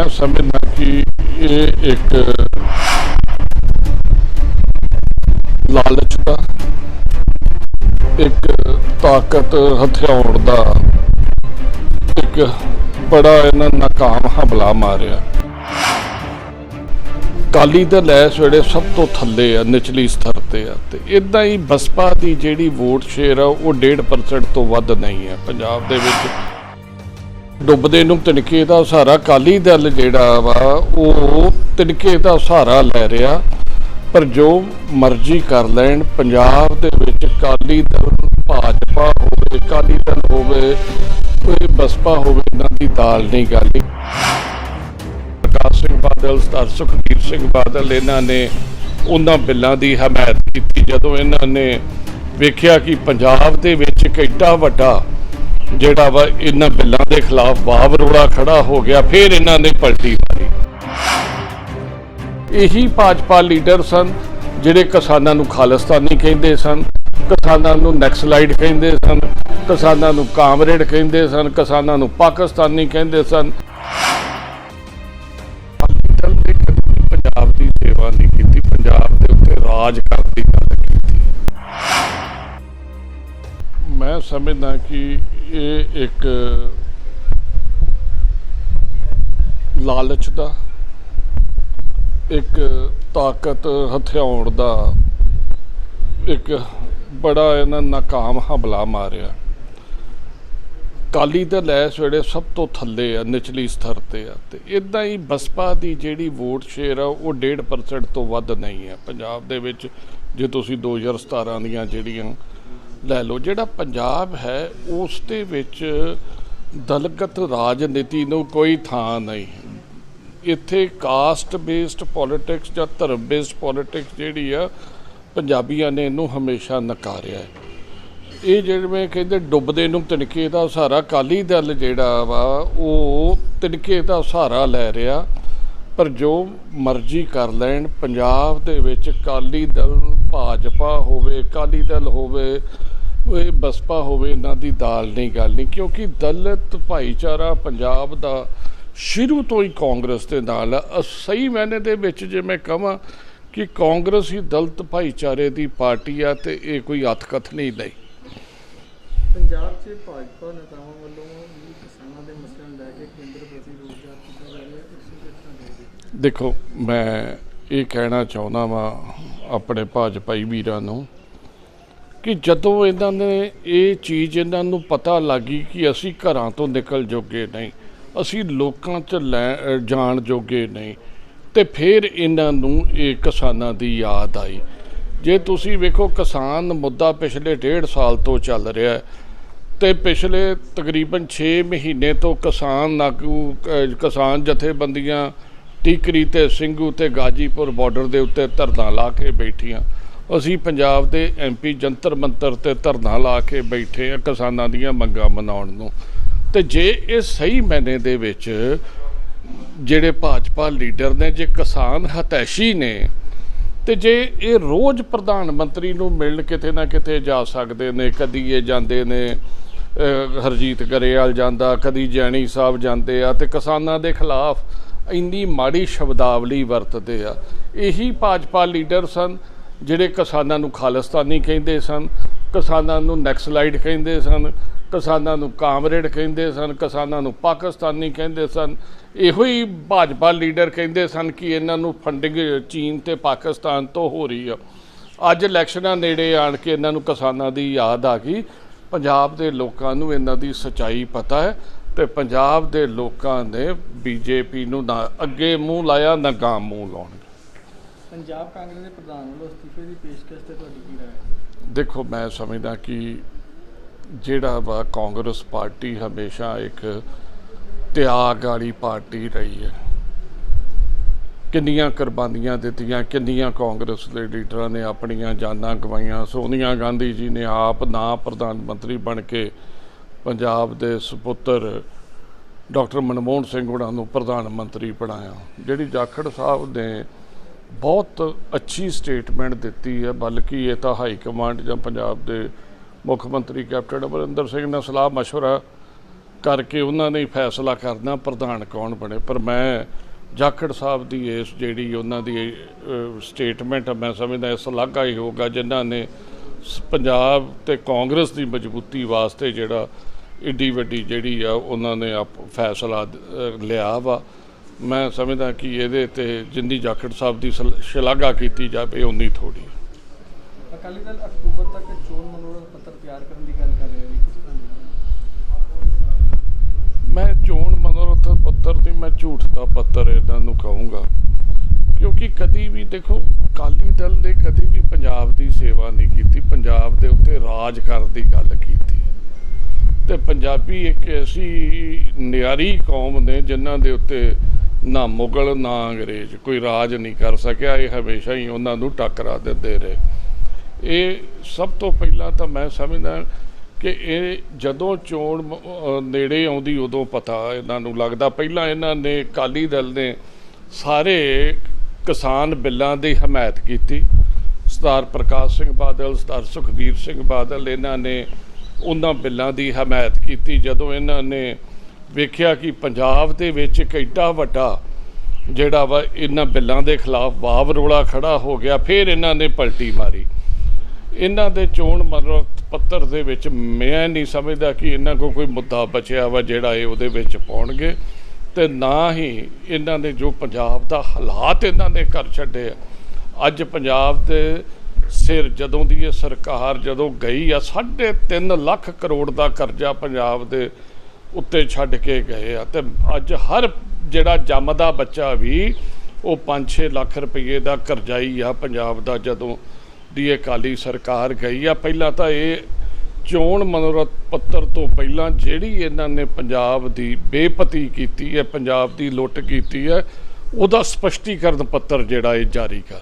ਮੈਂ ਸਮਝਦਾ ਕਿ ਇਹ ਇੱਕ ਲਾਲਚ ਦਾ, ਇੱਕ ਤਾਕਤ ਹਥਿਆਉਣ ਦਾ, ਇੱਕ ਬੜਾ ਇਹਨਾਂ ਨਾਕਾਮ ਹਮਲਾ ਮਾਰਿਆ। ਕਾਲੀ ਦਲ ਇਸ ਵੇਲੇ ਸਭ ਤੋਂ ਥੱਲੇ ਆ, ਨਿਚਲੀ ਸਤਰ ਤੇ ਆ, ਤੇ ਇਦਾਂ ਹੀ ਬਸਪਾ ਦੀ ਜਿਹੜੀ ਵੋਟ ਸ਼ੇਅਰ ਆ, ਉਹ 1.5% ਤੋਂ ਵੱਧ ਨਹੀਂ ਹੈ ਪੰਜਾਬ ਦੇ ਵਿੱਚ ਡੁੱਬਦੇ ਨੂੰ ਤਿਣਕੇ ਦਾ ਸਹਾਰਾ ਕਾਲੀ ਦਲ ਜਿਹੜਾ ਵਾ, ਉਹ ਤਿਣਕੇ ਦਾ ਸਹਾਰਾ ਲੈ ਰਿਹਾ। ਪਰ ਜੋ ਮਰਜ਼ੀ ਕਰ ਲੈਣ, ਪੰਜਾਬ ਦੇ ਵਿੱਚ ਕਾਲੀ ਦਲ ਭਾਜਪਾ ਹੋਵੇ ਕਾਲੀ ਦਲ ਹੋਵੇ, ਕੋਈ ਬਸਪਾ ਹੋਵੇ, ਇਹਨਾਂ ਦੀ ਦਾਲ ਨਹੀਂ ਗਾਲੀ ਪ੍ਰਕਾਸ਼ ਸਿੰਘ ਬਾਦਲ ਸਰਦਾਰ ਸੁਖਬੀਰ ਸਿੰਘ ਬਾਦਲ, ਇਹਨਾਂ ਨੇ ਉਹਨਾਂ ਬਿੱਲਾਂ ਦੀ ਹਮਾਇਤ ਕੀਤੀ। ਜਦੋਂ ਇਹਨਾਂ ਨੇ ਵੇਖਿਆ ਕਿ ਪੰਜਾਬ ਦੇ ਵਿੱਚ ਇੱਕ ਵੱਡਾ ਜਿਹੜਾ ਵਾ ਇਹਨਾਂ ਬਿੱਲਾਂ ਦੇ ਖਿਲਾਫ ਬਾਵਰੋੜਾ ਖੜਾ ਹੋ ਗਿਆ, ਫਿਰ ਇਹਨਾਂ ਨੇ ਪਲਟੀ ਮਾਰੀ ਇਹੀ ਭਾਜਪਾ ਲੀਡਰ ਸਨ, ਜਿਹੜੇ ਕਿਸਾਨਾਂ ਨੂੰ ਖਾਲਿਸਤਾਨੀ ਕਹਿੰਦੇ ਸਨ, ਕਿਸਾਨਾਂ ਨੂੰ ਨੈਕਸਲਾਈਡ ਕਹਿੰਦੇ ਸਨ, ਕਿਸਾਨਾਂ ਨੂੰ ਕਾਮਰੇਡ ਕਹਿੰਦੇ ਸਨ, ਕਿਸਾਨਾਂ ਨੂੰ ਪਾਕਿਸਤਾਨੀ ਕਹਿੰਦੇ ਸਨ। ਪੰਜਾਬ ਦੀ ਸੇਵਾ ਨਹੀਂ ਕੀਤੀ, ਪੰਜਾਬ ਦੇ ਉੱਤੇ ਰਾਜ ਕਰਨ ਸਮਝਦਾ ਕਿ ਇਹ ਇੱਕ ਲਾਲਚ ਦਾ, ਇੱਕ ਤਾਕਤ ਹਥਿਆਉਣ ਦਾ, ਇੱਕ ਬੜਾ ਇਹਨਾਂ ਨਾਕਾਮ ਹਮਲਾ ਮਾਰਿਆ। ਕਾਲੀ ਦਲ ਇਸ ਵੇਲੇ ਸਭ ਤੋਂ ਥੱਲੇ ਆ, ਨਿਚਲੀ ਸਤਰ ਤੇ ਆ। ਤੇ ਇਦਾਂ ਹੀ ਬਸਪਾ ਦੀ ਜਿਹੜੀ ਵੋਟ ਸ਼ੇਅਰ ਆ, ਉਹ 1.5% ਤੋਂ ਵੱਧ ਨਹੀਂ ਹੈ ਪੰਜਾਬ ਦੇ ਵਿੱਚ ਜੇ ਤੁਸੀਂ 2017 ਦੀਆਂ ਜਿਹੜੀਆਂ ਲੈ ਲਓ, ਜਿਹੜਾ ਪੰਜਾਬ ਹੈ, ਉਸ ਦੇ ਵਿੱਚ ਦਲਗਤ ਰਾਜਨੀਤੀ ਨੂੰ ਕੋਈ ਥਾਂ ਨਹੀਂ ਇੱਥੇ ਕਾਸਟ ਬੇਸਡ ਪੋਲਿਟਿਕਸ ਜਾਂ ਧਰਮ ਬੇਸਡ ਪੋਲਿਟਿਕਸ ਜਿਹੜੀ ਆ, ਪੰਜਾਬੀਆਂ ਨੇ ਇਹਨੂੰ ਹਮੇਸ਼ਾ ਨਕਾਰਿਆ ਹੈ। ਇਹ ਜਿਹੜੇ ਕਹਿੰਦੇ, ਡੁੱਬਦੇ ਨੂੰ ਤਿਣਕੇ ਦਾ ਸਹਾਰਾ ਕਾਲੀ ਦਲ ਜਿਹੜਾ ਵਾ, ਉਹ ਤਿਣਕੇ ਦਾ ਸਹਾਰਾ ਲੈ ਰਿਹਾ, ਪਰ ਜੋ ਮਰਜ਼ੀ ਕਰ ਲੈਣ, ਪੰਜਾਬ ਦੇ ਵਿੱਚ ਕਾਲੀ ਦਲ, ਭਾਜਪਾ ਹੋਵੇ ਕਾਲੀ ਦਲ ਹੋਵੇ ਇਹ ਬਸਪਾ ਹੋਵੇ ਇਹਨਾਂ ਦੀ ਦਾਲ ਨਹੀਂ ਗੱਲ ਨਹੀਂ ਕਿਉਂਕਿ ਦਲਿਤ ਭਾਈਚਾਰਾ ਪੰਜਾਬ ਦਾ ਸ਼ੁਰੂ ਤੋਂ ਹੀ ਕਾਂਗਰਸ ਦੇ ਨਾਲ ਆ ਸਹੀ ਮੈਨੇ ਦੇ ਵਿੱਚ ਜੇ ਮੈਂ ਕਹਾਂ ਕਿ ਕਾਂਗਰਸ ਹੀ ਦਲਿਤ ਭਾਈਚਾਰੇ ਦੀ ਪਾਰਟੀ ਆ ਤੇ ਇਹ ਕੋਈ ਅਤਕਥ ਨਹੀਂ ਲਈ ਪੰਜਾਬ 'ਚ ਭਾਜਪਾ ਨੇਤਾਵਾਂ ਵੱਲੋਂ ਕਿਸਾਨਾਂ ਦੇ ਮਸਲਿਆਂ ਨੂੰ ਲੈ ਕੇ ਕੇਂਦਰ ਪ੍ਰਤੀ ਰੋਜ਼ਗਾਰ ਕੀਤਾ ਜਾ ਰਿਹਾ? ਦੇਖੋ ਮੈਂ ਇਹ ਕਹਿਣਾ ਚਾਹੁੰਦਾ ਵਾਂ ਆਪਣੇ ਭਾਜਪਾਈ ਵੀਰਾਂ ਨੂੰ ਕਿ ਜਦੋਂ ਇਹਨਾਂ ਨੇ ਇਹ ਚੀਜ਼ ਇਹਨਾਂ ਨੂੰ ਪਤਾ ਲੱਗੀ ਕਿ ਅਸੀਂ ਘਰਾਂ ਤੋਂ ਨਿਕਲ ਜੋਗੇ ਨਹੀਂ, ਅਸੀਂ ਲੋਕਾਂ 'ਚ ਲੈ ਜਾਣ ਜੋਗੇ ਨਹੀਂ, ਤੇ ਫਿਰ ਇਹਨਾਂ ਨੂੰ ਇਹ ਕਿਸਾਨਾਂ ਦੀ ਯਾਦ ਆਈ। ਜੇ ਤੁਸੀਂ ਵੇਖੋ, ਕਿਸਾਨ ਮੁੱਦਾ ਪਿਛਲੇ ਡੇਢ ਸਾਲ ਤੋਂ ਚੱਲ ਰਿਹਾ ਹੈ ਤੇ ਪਿਛਲੇ ਤਕਰੀਬਨ 6 ਮਹੀਨੇ ਤੋਂ ਕਿਸਾਨ ਆਗੂ ਕਿਸਾਨ ਜਥੇਬੰਦੀਆਂ ਟੀਕਰੀ ਤੇ ਸਿੰਘੂ ਤੇ ਗਾਜੀਪੁਰ ਬਾਰਡਰ ਦੇ ਉੱਤੇ ਧਰਨਾ ਲਾ ਕੇ ਬੈਠੀਆਂ। ਅਸੀਂ ਪੰਜਾਬ ਦੇ ਐਮਪੀ ਜੰਤਰ ਮੰਤਰ ਤੇ ਧਰਨਾ ਲਾ ਕੇ ਬੈਠੇ ਆ ਕਿਸਾਨਾਂ ਦੀਆਂ ਮੰਗਾਂ ਮਨਾਉਣ ਨੂੰ। ਤੇ ਜੇ ਇਹ ਸਹੀ ਮੈਨੇ ਦੇ ਵਿੱਚ ਜਿਹੜੇ ਭਾਜਪਾ ਲੀਡਰ ਨੇ, ਜੇ ਕਿਸਾਨ ਹਤੈਸ਼ੀ ਨੇ, ਤੇ ਜੇ ਇਹ ਰੋਜ਼ ਪ੍ਰਧਾਨ ਮੰਤਰੀ ਨੂੰ ਮਿਲਣ ਕਿਤੇ ਨਾ ਕਿਤੇ ਜਾ ਸਕਦੇ ਨੇ, ਕਦੀ ਇਹ ਜਾਂਦੇ ਨੇ ਹਰਜੀਤ ਗਰੇਵਾਲ ਜਾਂਦਾ, ਕਦੀ ਜੈਣੀ ਸਾਹਿਬ ਜਾਂਦੇ ਆ, ਤੇ ਕਿਸਾਨਾਂ ਦੇ ਖਿਲਾਫ ਇੰਨੀ ਮਾੜੀ ਸ਼ਬਦਾਵਲੀ ਵਰਤਦੇ ਆ। ਇਹੀ ਭਾਜਪਾ ਲੀਡਰ ਸਨ। ਜਿਹੜੇ ਕਿਸਾਨਾਂ ਨੂੰ ਖਾਲਿਸਤਾਨੀ ਕਹਿੰਦੇ ਸਨ, ਕਿਸਾਨਾਂ ਨੂੰ ਨੈਕਸਲਾਈਡ ਕਹਿੰਦੇ ਸਨ, ਕਿਸਾਨਾਂ ਨੂੰ ਕਾਮਰੇਡ ਕਹਿੰਦੇ ਸਨ, ਕਿਸਾਨਾਂ ਨੂੰ ਪਾਕਿਸਤਾਨੀ ਕਹਿੰਦੇ ਸਨ, ਇਹੋ ਹੀ ਭਾਜਪਾ ਲੀਡਰ ਕਹਿੰਦੇ ਸਨ ਕਿ ਇਹਨਾਂ ਨੂੰ ਫੰਡਿੰਗ ਚੀਨ ਤੇ ਪਾਕਿਸਤਾਨ ਤੋਂ ਹੋ ਰਹੀ ਆ। ਅੱਜ ਇਲੈਕਸ਼ਨਾਂ ਨੇੜੇ ਆਣ ਕੇ ਇਹਨਾਂ ਨੂੰ ਕਿਸਾਨਾਂ ਦੀ ਯਾਦ ਆ ਗਈ। ਪੰਜਾਬ ਦੇ ਲੋਕਾਂ ਨੂੰ ਇਹਨਾਂ ਦੀ ਸਚਾਈ ਪਤਾ ਹੈ ਤੇ ਪੰਜਾਬ ਦੇ ਲੋਕਾਂ ਨੇ ਬੀਜੇਪੀ ਨੂੰ ਨਾ ਅੱਗੇ ਮੂੰਹ ਲਾਇਆ, ਨਾ ਗਾਂ ਮੂੰਹ ਲਾਉਣਗੇ ਪੰਜਾਬ ਕਾਂਗਰਸ ਦੇ ਪ੍ਰਧਾਨ ਵੱਲੋਂ ਅਸਤੀਫੇ ਦੀ ਪੇਸ਼ਕਸ਼ ਤੇ ਤੁਹਾਡੀ ਕੀ ਰਾਏ? ਹੈ ਦੇਖੋ, ਮੈਂ ਸਮਝਦਾ ਕਿ ਜਿਹੜਾ ਵਾ ਕਾਂਗਰਸ ਪਾਰਟੀ ਹਮੇਸ਼ਾ ਇੱਕ ਤਿਆਗ ਵਾਲੀ ਪਾਰਟੀ ਰਹੀ ਹੈ। ਕਿੰਨੀਆਂ ਕੁਰਬਾਨੀਆਂ ਦਿੱਤੀਆਂ, ਕਿੰਨੀਆਂ ਕਾਂਗਰਸ ਦੇ ਲੀਡਰਾਂ ਨੇ ਆਪਣੀਆਂ ਜਾਨਾਂ ਗਵਾਈਆਂ। ਸੋਨੀਆ ਗਾਂਧੀ ਜੀ ਨੇ ਆਪ ਨਾ ਪ੍ਰਧਾਨ ਮੰਤਰੀ ਬਣ ਕੇ ਪੰਜਾਬ ਦੇ ਸੁਪੁੱਤਰ ਡਾਕਟਰ ਮਨਮੋਹਨ ਸਿੰਘ ਉਹਨਾਂ ਨੂੰ ਪ੍ਰਧਾਨ ਮੰਤਰੀ ਬਣਾਇਆ। ਜਿਹੜੀ ਜਾਖੜ ਸਾਹਿਬ ਨੇ ਬਹੁਤ ਅੱਛੀ ਸਟੇਟਮੈਂਟ ਦਿੱਤੀ ਹੈ ਬਲਕਿ ਇਹ ਤਾਂ ਹਾਈ ਕਮਾਂਡ ਜਾਂ ਪੰਜਾਬ ਦੇ ਮੁੱਖ ਮੰਤਰੀ ਕੈਪਟਨ ਅਮਰਿੰਦਰ ਸਿੰਘ ਨਾਲ ਸਲਾਹ مشورہ ਕਰਕੇ ਉਹਨਾਂ ਨੇ ਹੀ ਫੈਸਲਾ ਕਰਨਾ ਪ੍ਰਧਾਨ ਕੌਣ ਬਣੇ ਪਰ ਮੈਂ ਜਾਖੜ ਸਾਹਿਬ ਦੀ ਇਸ ਜਿਹੜੀ ਉਹਨਾਂ ਦੀ ਸਟੇਟਮੈਂਟ ਮੈਂ ਸਮਝਦਾ ਇਸ ਲਾਗਾ ਹੀ ਹੋਗਾ ਜਿਨ੍ਹਾਂ ਨੇ ਸ- ਪੰਜਾਬ ਤੇ ਕਾਂਗਰਸ ਦੀ ਮਜ਼ਬੂਤੀ ਵਾਸਤੇ ਜਿਹੜਾ ਏਡੀ ਵੱਡੀ ਜਿਹੜੀ ਆ ਉਹਨਾਂ ਨੇ ਆਪ- ਫੈਸਲਾ ਅ, ਲਿਆ ਵਾ ਮੈਂ ਸਮਝਦਾ ਕਿ ਇਹਦੇ ਤੇ ਜਿੰਨੀ ਜਾਖੜ ਸਾਹਿਬ ਦੀ ਸਲ- ਸ਼ਲਾਘਾ ਕੀਤੀ ਜਾਵੇ ਉਨੀ ਥੋੜੀ ਅਕਾਲੀ ਦਲ ਅਕਤੂਬਰ ਤੱਕ ਚੋਣ ਮਨੋਰਥ ਪੱਤਰ ਤਿਆਰ ਕਰਨ ਦੀ ਗੱਲ ਕਰ ਰਿਹਾ ਹੈ ਕਿਸ ਤਰ੍ਹਾਂ ਦੀ ਮੈਂ ਚੋਣ ਮਨੋਰਥ ਪੱਤਰ ਤੇ ਮੈਂ ਝੂਠ ਦਾ ਪੱਤਰ ਇਹਨਾਂ ਨੂੰ ਕਹੂੰਗਾ ਕਿਉਂਕਿ ਕਦੀ ਵੀ ਦੇਖੋ ਅਕਾਲੀ ਦਲ ਨੇ ਕਦੀ ਵੀ ਪੰਜਾਬ ਦੀ ਸੇਵਾ ਨਹੀਂ ਕੀਤੀ ਪੰਜਾਬ ਦੇ ਉੱਤੇ ਰਾਜ ਕਰਨ ਦੀ ਗੱਲ ਕੀਤੀ। ਤੇ ਪੰਜਾਬੀ ਇੱਕ ਐਸੀ ਨਿਆਰੀ ਕੌਮ ਨੇ ਜਿਨ੍ਹਾਂ ਦੇ ਉੱਤੇ ਨਾ ਮੁਗਲ, ਨਾ ਅੰਗਰੇਜ਼, ਕੋਈ ਰਾਜ ਨਹੀਂ ਕਰ ਸਕਿਆ, ਇਹ ਹਮੇਸ਼ਾ ਹੀ ਉਹਨਾਂ ਨੂੰ ਟੱਕਰਾ ਦਿੰਦੇ ਰਹੇ। ਇਹ ਸਭ ਤੋਂ ਪਹਿਲਾਂ ਤਾਂ ਮੈਂ ਸਮਝਦਾ ਕਿ ਇਹ ਜਦੋਂ ਚੋਣ ਨੇੜੇ ਆਉਂਦੀ ਉਦੋਂ ਪਤਾ ਇਹਨਾਂ ਨੂੰ ਲੱਗਦਾ। ਪਹਿਲਾਂ ਇਹਨਾਂ ਨੇ ਅਕਾਲੀ ਦਲ ਨੇ ਸਾਰੇ ਕਿਸਾਨ ਬਿੱਲਾਂ ਦੀ ਹਮਾਇਤ ਕੀਤੀ। ਸਰਦਾਰ ਪ੍ਰਕਾਸ਼ ਸਿੰਘ ਬਾਦਲ, ਸਰਦਾਰ ਸੁਖਬੀਰ ਸਿੰਘ ਬਾਦਲ, ਇਹਨਾਂ ਨੇ ਉਹਨਾਂ ਬਿੱਲਾਂ ਦੀ ਹਮਾਇਤ ਕੀਤੀ। ਜਦੋਂ ਇਹਨਾਂ ਨੇ ਵੇਖਿਆ ਕਿ ਪੰਜਾਬ ਦੇ ਵਿੱਚ ਇੱਕ ਐਡਾ ਵੱਡਾ ਜਿਹੜਾ ਵਾ ਇਹਨਾਂ ਬਿੱਲਾਂ ਦੇ ਖਿਲਾਫ ਵਾਵ ਰੋਲਾ ਖੜਾ ਹੋ ਗਿਆ, ਫਿਰ ਇਹਨਾਂ ਨੇ ਪਲਟੀ ਮਾਰੀ। ਇਹਨਾਂ ਦੇ ਚੋਣ ਮਨੋਰਥ ਪੱਤਰ ਦੇ ਵਿੱਚ ਮੈਂ ਨਹੀਂ ਸਮਝਦਾ ਕਿ ਇਹਨਾਂ ਕੋਲ ਕੋਈ ਮੁੱਦਾ ਬਚਿਆ ਵਾ ਜਿਹੜਾ ਇਹ ਉਹਦੇ ਵਿੱਚ ਪਾਉਣਗੇ ਤੇ ਨਾ ਹੀ ਇਹਨਾਂ ਨੇ ਜੋ ਪੰਜਾਬ ਦਾ ਹਾਲਾਤ ਇਹਨਾਂ ਨੇ ਕਰ ਛੱਡੇ ਆ। ਅੱਜ ਪੰਜਾਬ ਦੇ ਸਿਰ ਜਦੋਂ ਦੀ ਇਹ ਸਰਕਾਰ ਜਦੋਂ ਗਈ ਆ 3.5 ਲੱਖ ਕਰੋੜ ਦਾ ਕਰਜ਼ਾ ਪੰਜਾਬ ਦੇ ਉੱਤੇ ਛੱਡ ਕੇ ਗਏ ਆ ਤੇ ਅੱਜ ਹਰ ਜਿਹੜਾ ਜੰਮਦਾ ਬੱਚਾ ਵੀ ਉਹ 5-6 ਲੱਖ ਰੁਪਏ ਦਾ ਕਰਜ਼ਾਈ ਆ ਪੰਜਾਬ ਦਾ ਜਦੋਂ ਦੀ ਅਕਾਲੀ ਸਰਕਾਰ ਗਈ ਆ। ਪਹਿਲਾਂ ਤਾਂ ਇਹ ਚੋਣ ਮਨੋਰਥ ਪੱਤਰ ਤੋਂ ਪਹਿਲਾਂ ਜਿਹੜੀ ਇਹਨਾਂ ਨੇ ਪੰਜਾਬ ਦੀ ਬੇਪਤੀ ਕੀਤੀ ਹੈ, ਪੰਜਾਬ ਦੀ ਲੁੱਟ ਕੀਤੀ ਹੈ, ਉਹਦਾ ਸਪਸ਼ਟੀਕਰਨ ਪੱਤਰ ਜਿਹੜਾ ਇਹ ਜਾਰੀ ਕਰ